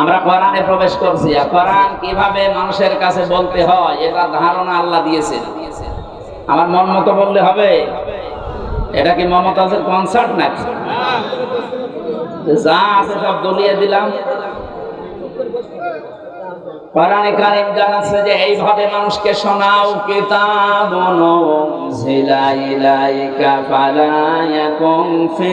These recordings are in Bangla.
আমরা কোরআনে প্রবেশ করছি। আর কোরআন কীভাবে মানুষের কাছে বলতে হয়, এটা ধারণা আল্লাহ দিয়েছেন। আমার মন মতো বললে হবে। এটা কি মমতাজের কনসার্ট নাকি? যা আছে সব দলিয়ে দিলাম। জানাচ্ছে যে, এইভাবে মানুষকে শোনাও কিতাবুন ফি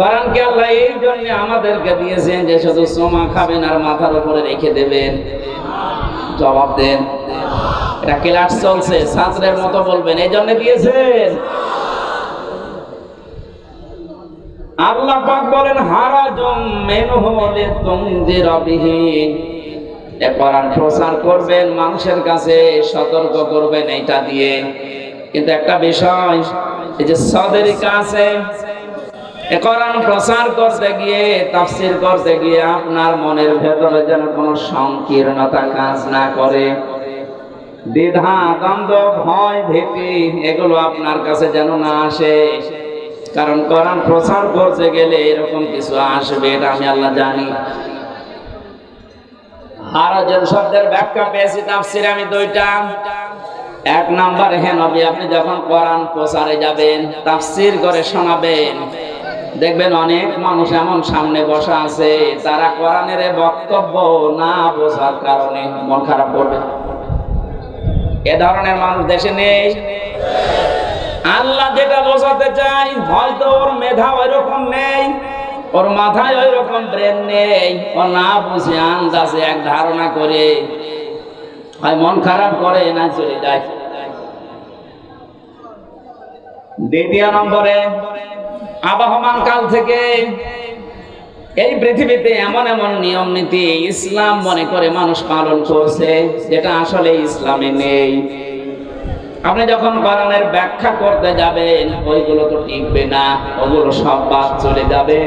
কারণ কি আল্লাহ এই জন্য আমাদেরকে দিয়েছেন যে শুধু সোমা খাবেন আর মাথার উপরে রেখে দেবেন। জবাব দেন। এটা ক্লাস চলছে ছাত্রের মতো বলবেন। এই জন্য দিয়েছেন। আল্লাহ পাক বলেন প্রচার করবেন, মানুষের কাছে সতর্ক করবেন, এইটা দিয়ে। কিন্তু একটা বিষয়, এই যে সদরিকা আছে কোরআন প্রচার করতে গিয়ে, তাফসীর করতে গিয়ে আপনার মনের ভেতরে যেন কোনো সংকীর্ণতা কাজ না করে। দ্বিধা, দ্বন্দ্ব, ভয়, ভীতি, এগুলো আপনার কাছে যেন না আসে। কারণ কোরআন প্রচার করতে গেলে এরকম কিছু আসবে, এটা আমি আল্লাহ জানি। হারাজের শব্দের ব্যাখ্যা পেয়েছি, তাফসিরে আমি দুইটা। এক নাম্বার, হে নবী, আপনি যখন কোরআন প্রচারে যাবেন, তাফসির করে শোনাবেন। দেখবেন অনেক মানুষ এমন সামনে বসা আছে তারা কোরআনের বক্তব্য না বোঝার কারণে মন খারাপ করবে। এ ধরনের মানুষ দেশে নেই। আল্লাহ যেটা বোঝাতে চাই হয়তো ওর মেধা ওই রকম নেই, ওর মাথায় ওই রকম ব্রেন নেই, ও না বুঝে আন্দাজে এক ধারণা করে, হয় মন খারাপ করে না চলে যায়। দ্বিতীয় নম্বরে আবহমান কাল থেকে এই পৃথিবীতে এমন এমন নিয়ম নীতি ইসলাম মনে করে মানুষ পালন করছে, যেটা আসলে ইসলামে নেই। আপনি যখন কোরআনের ব্যাখ্যা করতে যাবেন, ওইগুলো তো টিকবে না, ওগুলো সব বাদ চলে যাবে।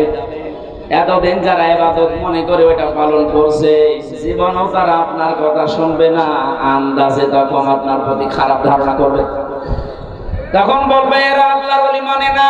এতদিন যারা এবাদত মনে করে ওইটা পালন করছে, জীবনেও তারা আপনার কথা শুনবে না, আন্দাজে তখন আপনার প্রতি খারাপ ধারণা করবে। তখন বলবে, এরা আল্লাহ বলি মানে না।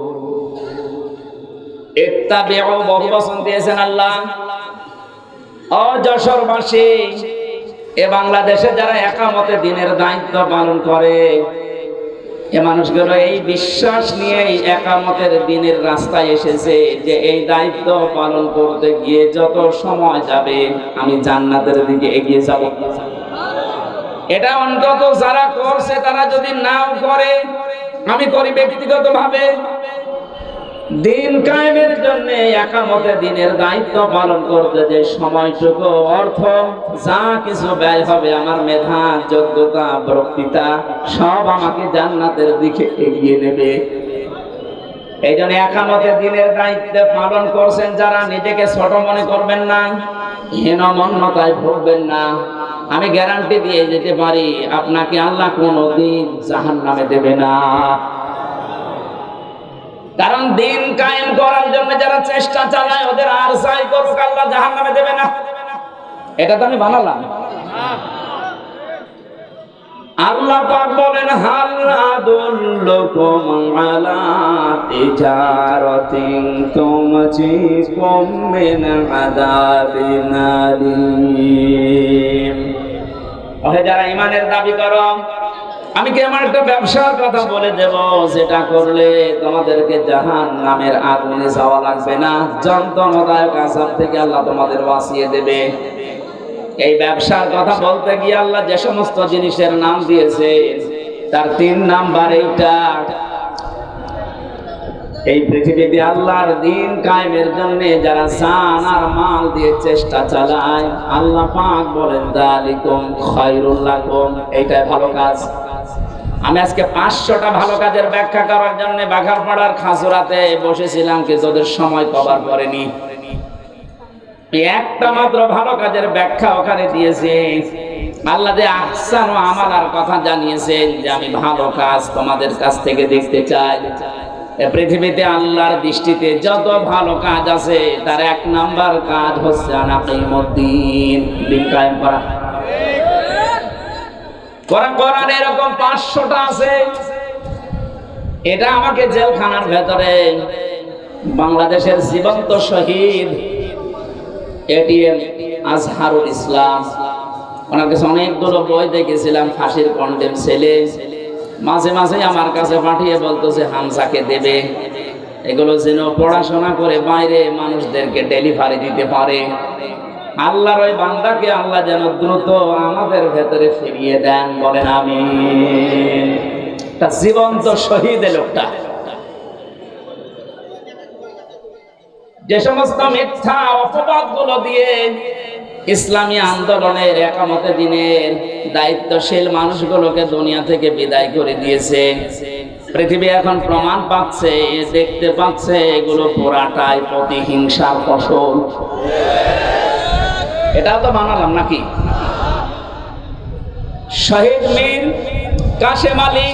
ইত্তাবিউ, বহু বচন দিয়েছেন আল্লাহ। ও এ বাংলাদেশে যারা একামতে দিনের দায়িত্ব পালন করে, এ মানুষগুলো এই বিশ্বাস নিয়ে একামতের দিনের রাস্তায় এসেছে যে এই দায়িত্ব পালন করতে গিয়ে যত সময় যাবে, আমি জান্নাতের দিকে এগিয়ে যাব। এটা অন্তত যারা করছে, তারা যদি নাও করে, আমি করি ব্যক্তিগত ভাবে দিন কায়েমের জন্য একামতে দিনের দায়িত্ব পালন করতে যে সময়টুকু অর্থ, যা কিছু ব্যয় হবে আমার মেধা, যোগ্যতা, বক্তৃতা, সব আমাকে জান্নাতের দিকে এগিয়ে নেবে। এই জন্য একামতে দিনের দায়িত্ব পালন করছেন যারা, নিজেকে ছোট মনে করবেন না হীনমন্যতায় ভুগবেন না। আমি গ্যারান্টি দিয়ে যেতে পারি, আপনাকে আল্লাহ কোনোদিন জাহান নামে দেবে না। কারণ দিন কায়েম করার জন্য যারা চেষ্টা চালায়, ওদের আর সাই করুক, আল্লাহ জাহান নামে দেবে না। এটা তো আমি বানালাম। আল্লাহ পাক বলেন আলা মিন ওহে যারা ইমানের দাবি করো আমি কি আমার একটা ব্যবসার কথা বলে দেব? যেটা করলে তোমাদেরকে জাহান নামের আগুনে যাওয়া লাগবে না। যন্ত্রণাদায়ক আসাম থেকে আল্লাহ তোমাদের বাঁচিয়ে দেবে। এই ব্যবসার কথা বলতে গিয়ে আল্লাহ যে সমস্ত জিনিসের নাম দিয়েছে, তার তিন নাম্বার এইটা। এই পৃথিবীতে আল্লাহর দিন কায়েমের জন্য যারা জান আর মাল দিয়ে চেষ্টা চালায়, আল্লাহ পাক বলেন, দালিকুম খায়রুল লাকুম। এইটাই ভালো কাজ। আমি আজকে পাঁচশোটা ভালো কাজের ব্যাখ্যা করার জন্য বাঘারপাড়ার খাসুরাতে বসেছিলাম কিন্তু ওদের সময় কভার করেনি। একটা মাত্র ভালো কাজের ব্যাখ্যা ওখানে দিয়েছে। আল্লাহ কথা জানিয়েছেন যে, আমি ভালো কাজ তোমাদের কাছ থেকে দেখতে চাই। পৃথিবীতে আল্লাহর দৃষ্টিতে যত ভালো কাজ আছে, তার এক নাম্বার কাজ হচ্ছে আনাকিমুদ্দিন, দিন কায়েম করা। এরকম পাঁচশোটা আছে। এটা আমাকে জেলখানার ভেতরে বাংলাদেশের জীবন্ত শহীদ এটিএম আজহারুল ইসলাম। ওনার কাছে অনেকগুলো বই দেখেছিলাম, ফাঁসির কন্ডেম ছেলে। মাঝে মাঝে আমার কাছে পাঠিয়ে বলতেছে হামসাকে দেবে। এগুলো যেন পড়াশোনা করে বাইরে মানুষদেরকে ডেলিভারি দিতে পারে। আল্লাহর ওই বান্দাকে আল্লাহ যেন দ্রুত আমাদের ভেতরে ফিরিয়ে দেন বলেন আমি জীবন্ত শহীদ লোকটা। যে সমস্ত মিথ্যা অপবাদগুলো দিয়ে ইসলামী আন্দোলনের একামতে দিনের দায়িত্বশীল মানুষগুলোকে দুনিয়া থেকে বিদায় করে দিয়েছে। পৃথিবী এখন প্রমাণ পাচ্ছে, দেখতে পাচ্ছে এগুলো পুরাটাই প্রতিহিংসার ফসল। এটাও তো বানালাম নাকি? শহীদ মীর কাশেম আলী,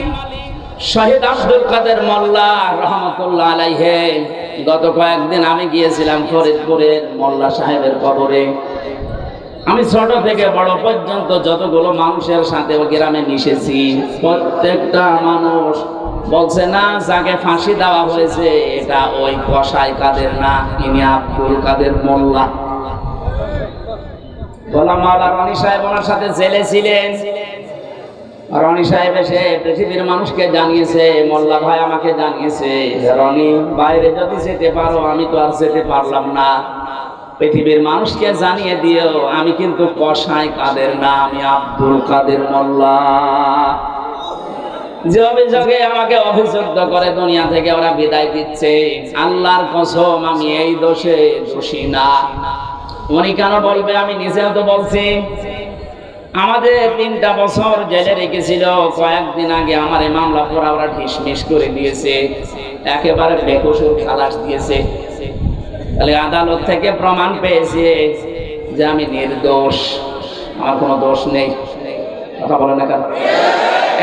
শহীদ আব্দুল কাদের মোল্লা রহমতুল্লাহ আলাইহে। গত কয়েকদিন আমি গিয়েছিলাম ফরিদপুরের মোল্লা সাহেবের কবরে। আমি ছোট থেকে বড় পর্যন্ত যতগুলো মানুষের সাথে ওই গ্রামে মিশেছি, প্রত্যেকটা মানুষ বলছে, না, যাকে ফাঁসি দেওয়া হয়েছে, এটা ওই কসাই কাদের না, ইনি আব্দুল কাদের মোল্লা। মাওলা রনি সাহেব ওনার সাথে জেলে ছিলেন। রনি সাহেব এসে পৃথিবীর মানুষকে জানিয়েছে, মোল্লা ভাই আমাকে জানিয়েছে, রনি, বাইরে যদি যেতে পারো, আমি তো আর যেতে পারলাম না। পৃথিবীর মানুষকে জানিয়ে দিও, আমি কিন্তু কসাই কাদের না, আমি আব্দুল কাদের মোল্লা। যে অভিযোগে আমাকে অভিযুক্ত করে দুনিয়া থেকে, ওরা বিদায় দিচ্ছে। আল্লাহর কসম, আমি এই দোষে দোষী না। উনি কেন বলবে? আমি নিজেও তো বলছি। আমাদের তিনটা বছর জেলে রেখেছিল। কয়েকদিন আগে আমার এই মামলা পড়া ওরা ঢিসমিস করে দিয়েছে। একেবারে বেকসুর খালাস দিয়েছে। তাহলে আদালত থেকে প্রমাণ পেয়েছে যে আমি নির্দোষ। আমার কোনো দোষ নেই। কথা বলে না কেন?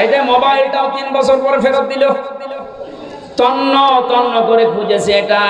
এই যে মোবাইলটাও তিন বছর পরে ফেরত দিল। তন্ন তন্ন করে খুঁজেছে এটা।